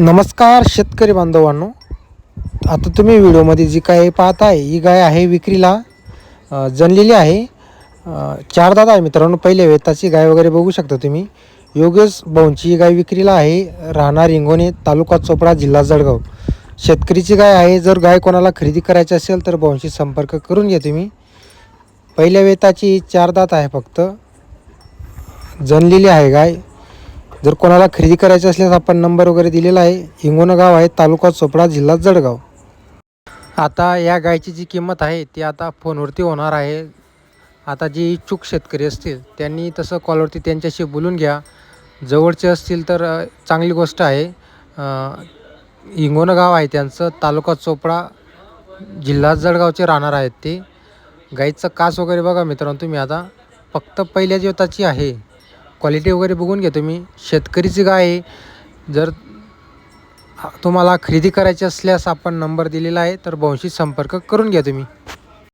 नमस्कार शेतकरी बांधवांनो. आता तुम्ही व्हिडिओमध्ये जी काय पाहत आहे ही गाय आहे विक्रीला जणलेली आहे. चार दादा आहे मित्रांनो पहिल्या वेताची गाय वगैरे बघू शकता तुम्ही. योगेश भाऊंची ही गाय विक्रीला आहे राहणार इंगोणे तालुका चोपडा जिल्हा जळगाव. शेतकरीची गाय आहे जर गाय कोणाला खरेदी करायची असेल तर भाऊंशी संपर्क करून घ्या तुम्ही. पहिल्या वेताची चार दात आहे फक्त. जणलेली आहे गाय. जर कोणाला खरेदी करायची असल्यास आपण नंबर वगैरे दिलेला आहे. हिंगोना गाव आहे तालुका चोपडा जिल्हा जळगाव. आता या गायची जी किंमत आहे ती आता फोनवरती होणार आहे. आता जे इच्छुक शेतकरी असतील त्यांनी तसं कॉलवरती त्यांच्याशी बोलून घ्या. जवळचे असतील तर चांगली गोष्ट आहे. अ, गाव आहे त्यांचं तालुका चोपडा जिल्हा जळगावचे राहणार आहेत ते. गाईचं कास वगैरे बघा मित्रांनो तुम्ही आता. फक्त पहिल्या जेवताची आहे. क्वालिटी वगैरे बघून घ्या तुम्ही. शेतकरीची गाय आहे. जर तुम्हाला खरेदी करायची असल्यास आपण नंबर दिलेला आहे तर भाऊशी संपर्क करून घ्या तुम्ही.